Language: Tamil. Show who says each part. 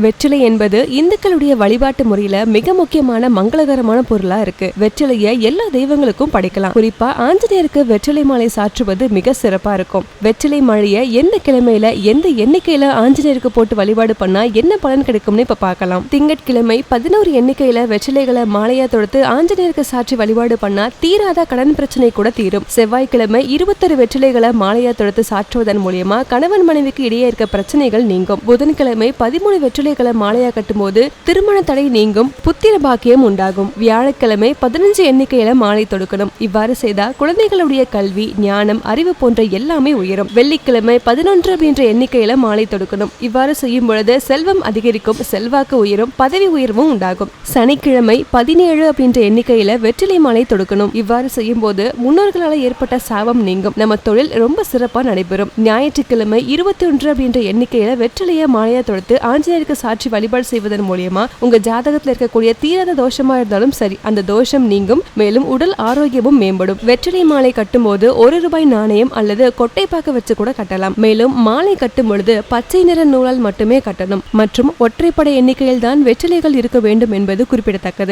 Speaker 1: வெற்றிலை என்பது இந்துக்களுடைய வழிபாட்டு முறையில மிக முக்கியமான மங்களகரமான பொருளா இருக்கு. வெற்றிலைய எல்லா தெய்வங்களுக்கும் படைக்கலாம். குறிப்பா ஆஞ்சநேயருக்கு வெற்றிலை மாலை சாற்றுவது மிக சிறப்பா இருக்கும். வெற்றிலை மாலைய எந்த கிழமையில எந்த எண்ணிக்கையில ஆஞ்சநேயருக்கு போட்டு வழிபாடு பண்ணா என்ன பலன் கிடைக்கும்னு இப்ப பார்க்கலாம். திங்கட்கிழமை பதினோரு எண்ணிக்கையில வெற்றிலைகளை மாலையா தொடுத்து ஆஞ்சநேயருக்கு சாற்றி வழிபாடு பண்ணா தீராத கடன் பிரச்சனை கூட தீரும். செவ்வாய்க்கிழமை இருபத்தொரு வெற்றிலைகளை மாலையா தொடுத்து சாற்றுவதன் மூலியமா கணவன் மனைவிக்கு இடையே இருக்க பிரச்சனைகள் நீங்கும். புதன்கிழமை பதிமூணு வெற்றி வெற்றிலைகளை மாலையா கட்டும்போது திருமண தடை நீங்கும் புத்திர பாக்கியம் உண்டாகும். வியாழக்கிழமை பதினஞ்சு எண்ணிக்கையில மாலை தொடுக்கணும். இவ்வாறு செய்தா குழந்தைகளுடைய கல்வி ஞானம் அறிவு போன்ற எல்லாமே உயரும். வெள்ளிக்கிழமை பதினொன்று அப்படின்ற எண்ணிக்கையில மாலை தொடுக்கணும். இவ்வாறு செய்யும் பொழுது செல்வம் அதிகரிக்கும் செல்வாக்கு உயரும் பதவி உயர்வும் உண்டாகும். சனிக்கிழமை பதினேழு அப்படின்ற எண்ணிக்கையில வெற்றிலை மாலை தொடுக்கணும். இவ்வாறு செய்யும் போது முன்னோர்களால் ஏற்பட்ட சாபம் நீங்கும். நம்ம தொழில் ரொம்ப சிறப்பாக நடைபெறும். ஞாயிற்றுக்கிழமை இருபத்தி ஒன்று அப்படின்ற எண்ணிக்கையில வெற்றிலைய மாலையா தொடுத்து ஆஞ்சநேயருக்கு சாட்சி வழிபாடு செய்வதன் மூலியமா உங்க ஜாதகத்துல இருக்கக்கூடிய தீராத தோஷமா இருந்தாலும் சரி அந்த தோஷம் நீங்கும். மேலும் உடல் ஆரோக்கியமும் மேம்படும். வெற்றிலை மாலை கட்டும்போது ஒரு ரூபாய் நாணயம் அல்லது கொட்டை பாக்க வச்சு கூட கட்டலாம். மேலும் மாலை கட்டும் பொழுது பச்சை நிற நூலால் மட்டுமே கட்டணும். மற்றும் ஒற்றைப்படை எண்ணிக்கையில் தான் வெற்றிலைகள் இருக்க வேண்டும் என்பது குறிப்பிடத்தக்கது.